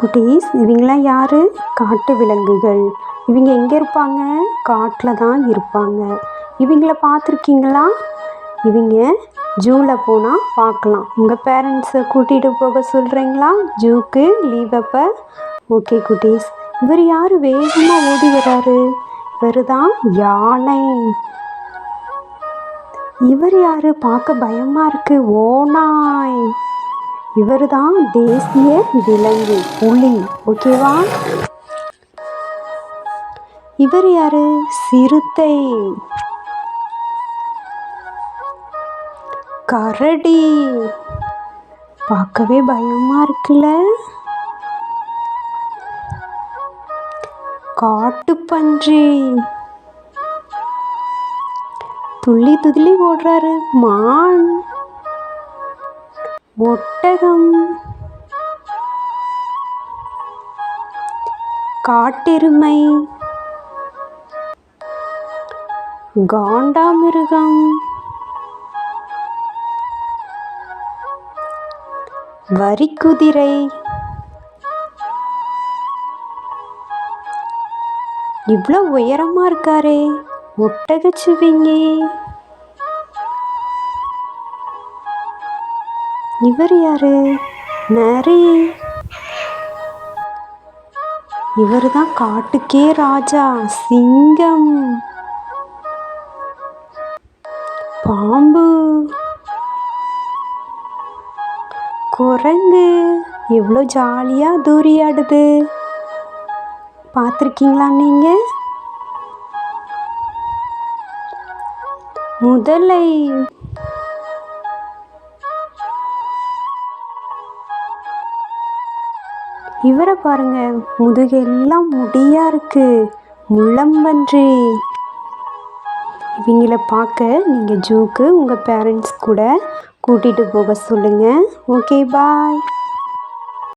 குட்டீஸ் இவங்களாம் யார்? காட்டு விலங்குகள். இவங்க எங்கே இருப்பாங்க? காட்டில் தான் இருப்பாங்க. இவங்கள பார்த்துருக்கீங்களா? இவங்க ஜூவில் போனால் பார்க்கலாம். உங்கள் பேரண்ட்ஸை கூட்டிகிட்டு போக சொல்கிறீங்களா ஜூக்கு லீவ் அப்போ? ஓகே குட்டீஸ். இவர் யார்? வேகமாக ஓடி வராரு. இவர் தான் யானை. இவர் யார்? பார்க்க பயமாக இருக்குது ஓனாய் இவர் தான் தேசிய விலங்கு புலி ஓகேவா? இவர் யாரு? சிறுத்தை. கரடி. பார்க்கவே பயமா இருக்குல்ல? காட்டுப்பன்றி. துள்ளி துள்ளி ஓடுறாரு மான். ஒட்டகம். காட்டெருமை. காண்டாமிருகம். வரிக்குதிரை. இவ்வளோ உயரமா இருக்காரே ஒட்டகச்சிவிங்கி இவர் யாரு? நரி இவர் தான் காட்டுக்கே ராஜா சிங்கம். பாம்பு. குரங்கு. எவ்வளோ ஜாலியாக தூரியாடுது. பார்த்துருக்கீங்களா நீங்கள் முதலை. இவரை பாருங்க முதுகெல்லாம் முடியா இருக்கு. முள்ளம்பன்றி இவங்கள பார்க்க நீங்கள் ஜூக்கு உங்கள் பேரண்ட்ஸ் கூட கூட்டிகிட்டு போக சொல்லுங்கள் ஓகே பாய்